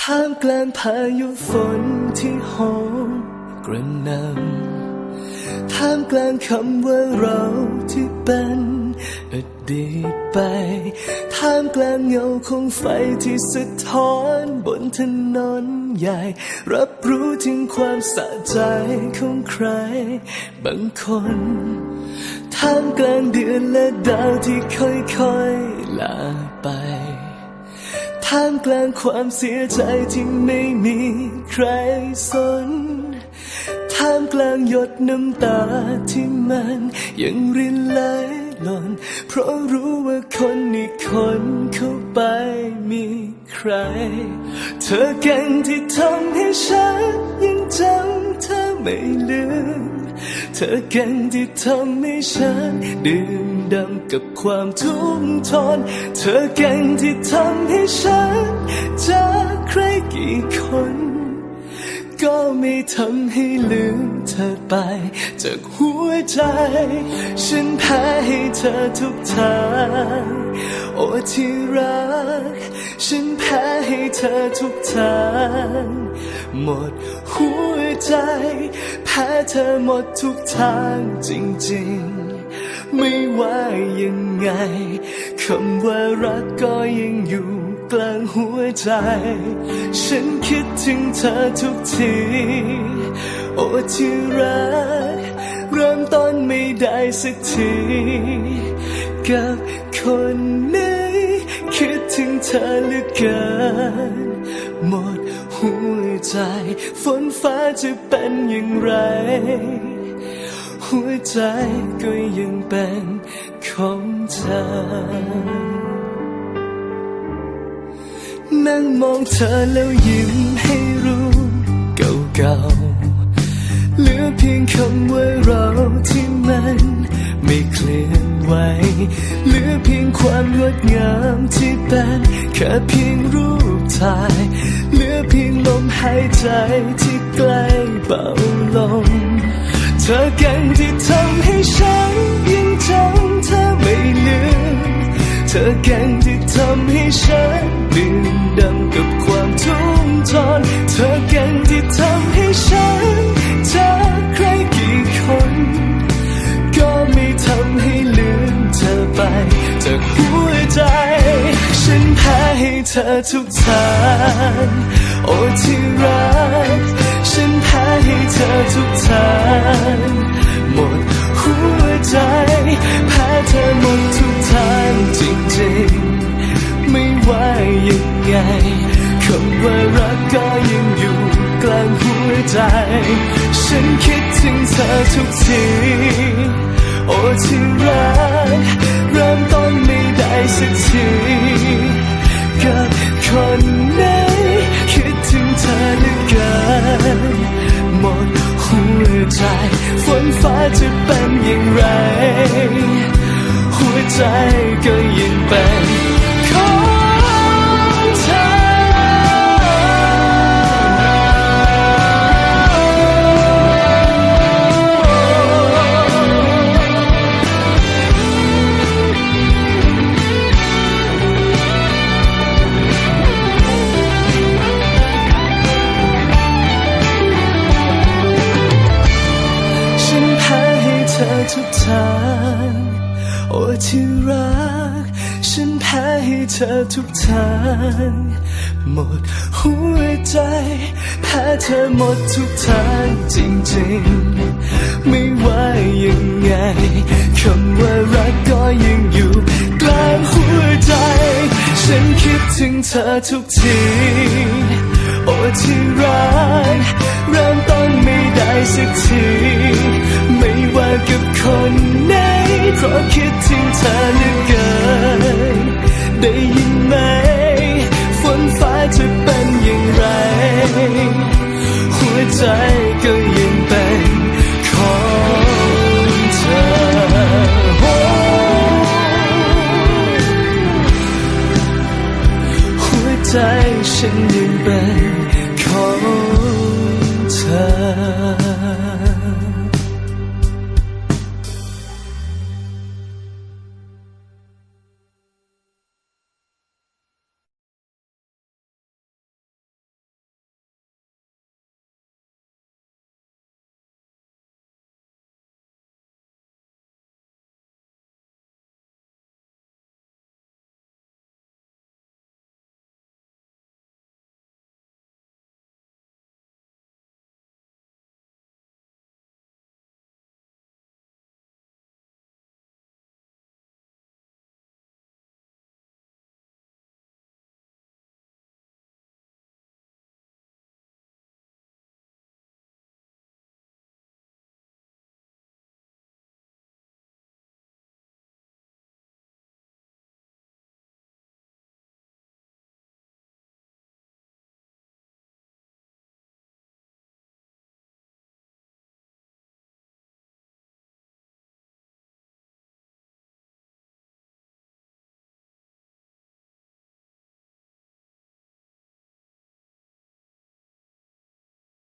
ท่ามกลางพายุฝนที่โหมกระหน่ำท่ามกลางคำว่าเราที่เป็นอดีตไป ท่ามกลางเงาของไฟที่สะท้อนบนถนนใหญ่ รับรู้ถึงความสะใจของใคร บางคน ท่ามกลางเดือนและดาวที่ค่อยๆลาไป ท่ามกลางความเสียใจที่ไม่มีใครสน ท่ามกลางหยดน้ำตาที่มันยังรินไหลหล่น เพราะรู้ว่าคนอีกคนเข้าไปมีใคร เธอเก่งที่ทำให้ฉันยังจำเธอไม่ลืม เธอเก่งที่ทำให้ฉันดื่ม ดำกับความทุกข์ทน เธอเก่งที่ทำให้ฉันจากใครกี่คน ก็ไม่ทำให้ลืมเธอไป จากหัวใจ ฉันแพ้ให้เธอทุกทาง โอ้ที่รัก ฉันแพ้ให้เธอทุกทางหมดหัวใจ แพ้เธอหมดทุกทางจริงๆ ไม่ว่ายังไงคำว่ารักก็ยังอยู่กลางหัวใจ ฉันคิดถึงเธอทุกที โอ้ที่รัก เริ่มต้นไม่ได้สักที กับคนนี้คิดถึงเธอเหลือเกิน หมดหัวใจ ฝนฟ้าจะเป็นอย่างไร หัวใจก็ยังเป็นของเธอ นั่งมองเธอแล้วยิ้มให้รู้เก่าๆ เหลือเพียงคำว่าเราที่มันไม่เคลื่อนไหวเหลือเพียงความงดงามที่เป็นแค่เพียงรูปถ่าย เหลือเพียงลมหายใจที่ใกล้เบาลง เธอเก่งที่ทำให้ฉันยังจำเธอไม่ลืมเธอเก่งที่ทำให้ฉันดื่มดำกับความทุกข์ทนเธอเก่งที่ทำให้ฉันเจากใครกี่คน ก็ไม่ทำให้ลืมเธอไปจากหัวใจ ฉันแพ้ให้เธอทุกทางโอ้ที่รัก ฉันแพ้ให้เธอทุก ฉันคิดถึงเธอทุกที โอ้ที่รัก เริ่มต้นไม่ได้สักทีกับคนไหนคิดถึงเธอเหลือเกินหมดหัวใจฝนฟ้าจะเป็นอย่างไร หัวใจ ทางโอ้ที่รัก ฉันแพ้ให้เธอทุกทาง หมดหัวใจแพ้เธอหมดทุกทางจริงๆ ไม่ว่ายังไงคำว่ารักก็ยังอยู่กลางหัวใจ ฉันคิดถึงเธอทุกทีโอ้ที่รักเริ่มต้นไม่ได้สักที หัวใจก็ยังเป็นขอ